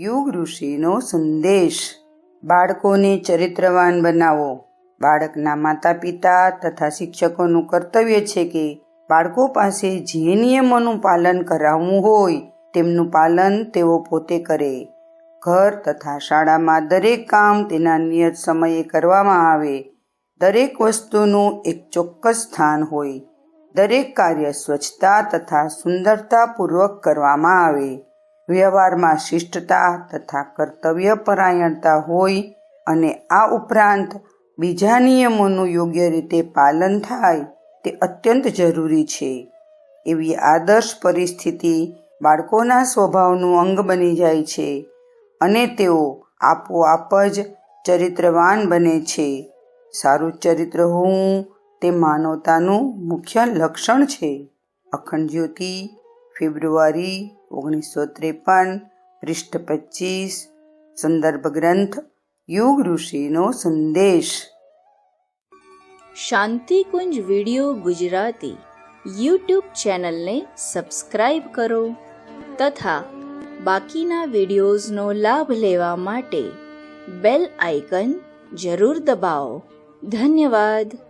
યુગ ઋષિનો સંદેશ. બાળકોને ચરિત્રવાન બનાવો. બાળકના માતા પિતા તથા શિક્ષકોનું કર્તવ્ય છે કે બાળકો પાસે જે નિયમોનું પાલન કરાવવું હોય તેમનું પાલન તેઓ પોતે કરે. ઘર તથા શાળામાં દરેક કામ તેના નિયત સમયે કરવામાં આવે. દરેક વસ્તુનું એક ચોક્કસ સ્થાન હોય. દરેક કાર્ય સ્વચ્છતા તથા સુંદરતાપૂર્વક કરવામાં આવે. વ્યવહારમાં શિષ્ટતા તથા કર્તવ્યપરાયણતા હોય અને આ ઉપરાંત બીજા નિયમોનું યોગ્ય રીતે પાલન થાય તે અત્યંત જરૂરી છે. એવી આદર્શ પરિસ્થિતિ બાળકોના સ્વભાવનું અંગ બની જાય છે અને તેઓ આપોઆપ જ ચરિત્રવાન બને છે. સારું ચરિત્ર હોવું તે માનવતાનું મુખ્ય લક્ષણ છે. અખંડ જ્યોતિ, ફેબ્રુઆરી ઓગણીસો ત્રેપન, પૃષ્ઠ પચીસ, સંદર્ભ ગ્રંથ, યુગ ઋષિનો સંદેશ. શાંતિકુંજ વિડિયો ગુજરાતી યુટ્યુબ ચેનલને સબસ્ક્રાઇબ કરો તથા બાકીના વિડિયોઝનો લાભ લેવા માટે બેલ આઇકન જરૂર દબાવો. ધન્યવાદ.